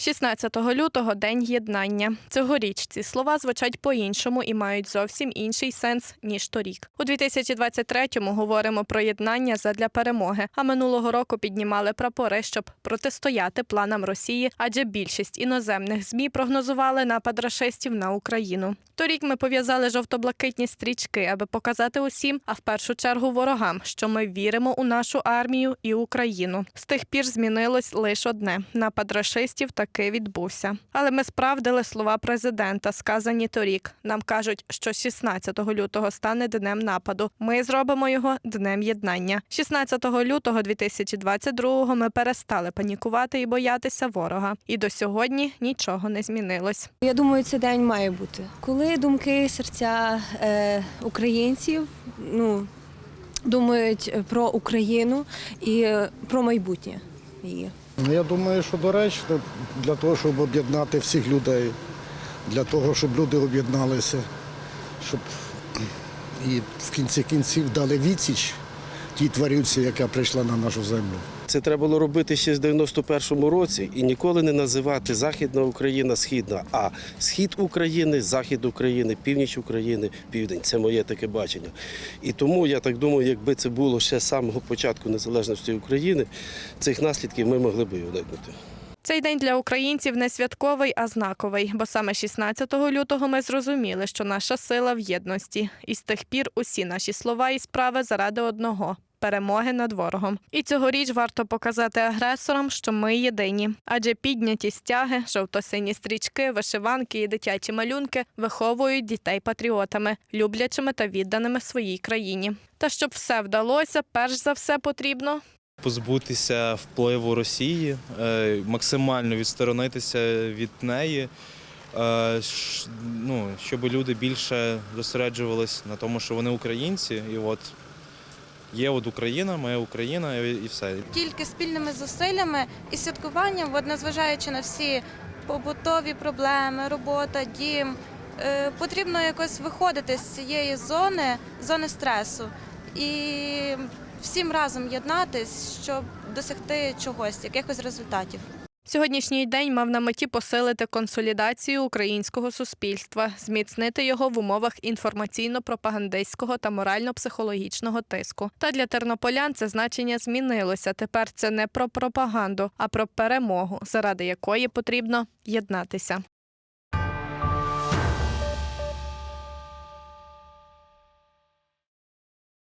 16 лютого день єднання. Цьогоріч ці слова звучать по-іншому і мають зовсім інший сенс ніж торік. У 2023-му говоримо про єднання задля перемоги. А минулого року піднімали прапори, щоб протистояти планам Росії, адже більшість іноземних змі прогнозували напад рашистів на Україну. Торік ми пов'язали жовто-блакитні стрічки, аби показати усім, а в першу чергу ворогам, що ми віримо у нашу армію і Україну. З тих пір змінилось лише одне: напад рашистів таки відбувся. Але ми справдили слова президента, сказані торік. Нам кажуть, що 16 лютого стане днем нападу. Ми зробимо його днем єднання. 16 лютого 2022 ми перестали панікувати і боятися ворога. І до сьогодні нічого не змінилось. Я думаю, цей день має бути. Коли думки, серця е, українців ну, думають про Україну і про майбутнє її. Ну, Я думаю, що доречно для того, щоб об'єднати всіх людей, для того, щоб люди об'єдналися, щоб і в кінці кінців дали відсіч тій тварюці, яка прийшла на нашу землю. Це треба було робити ще з 91-му році і ніколи не називати Західна Україна Східна, а схід України, захід України, північ України, південь. Це моє таке бачення. І тому я так думаю, якби це було ще з самого початку незалежності України, цих наслідків ми могли б і уникнути. Цей день для українців не святковий, а знаковий, бо саме 16 лютого ми зрозуміли, що наша сила в єдності, і з тих пір усі наші слова і справи заради одного. Перемоги над ворогом, і цьогоріч варто показати агресорам, що ми єдині, адже підняті стяги, жовто-сині стрічки, вишиванки і дитячі малюнки виховують дітей патріотами, люблячими та відданими своїй країні. Та щоб все вдалося, перш за все потрібно позбутися впливу Росії, е, максимально відсторонитися від неї, е, ну, щоб люди більше зосереджувались на тому, що вони українці, і от є от Україна, моя Україна, і все. тільки спільними зусиллями і святкуванням, от незважаючи на всі побутові проблеми, робота, дім, е, потрібно якось виходити з цієї зони, зони стресу і всім разом єднатись, щоб досягти чогось, якихось результатів. Сьогоднішній день мав на меті посилити консолідацію українського суспільства, зміцнити його в умовах інформаційно-пропагандистського та морально-психологічного тиску. Та для тернополян це значення змінилося. Тепер це не про пропаганду, а про перемогу, заради якої потрібно єднатися.